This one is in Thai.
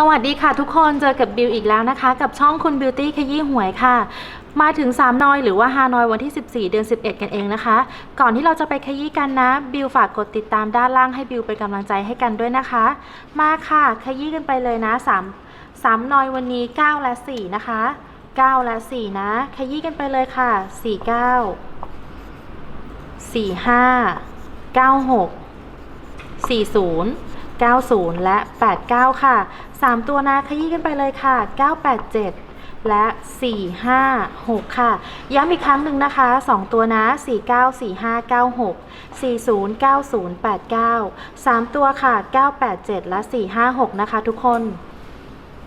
สวัสดีค่ะทุกคนเจอกับบิวอีกแล้วนะคะ กับช่องคุณบิวตี้ขยี้หวยค่ะ มาถึง 3 นอยหรือว่าฮานอยวันที่ 14 เดือน 11 กันเองนะคะ ก่อนที่เราจะไปขยี้กันนะ บิวฝากกดติดตามด้านล่างให้บิวเป็นกำลังใจให้กันด้วยนะคะ มาค่ะขยี้กันไปเลยนะ 3 3นอยวันนี้ 9 และ 4 นะคะ 9 และ 4 นะ ขยี้กันไปเลยค่ะ 49 45 96 40 90 และ 89 ค่ะ 3 ตัวนะขยี้กันไปเลยค่ะ 987และ 456 ค่ะ ย้ำอีกครั้งหนึ่งนะคะ 2 ตัวนะ 494596 409089 3 ตัวค่ะ 987 และ 456 นะคะทุกคน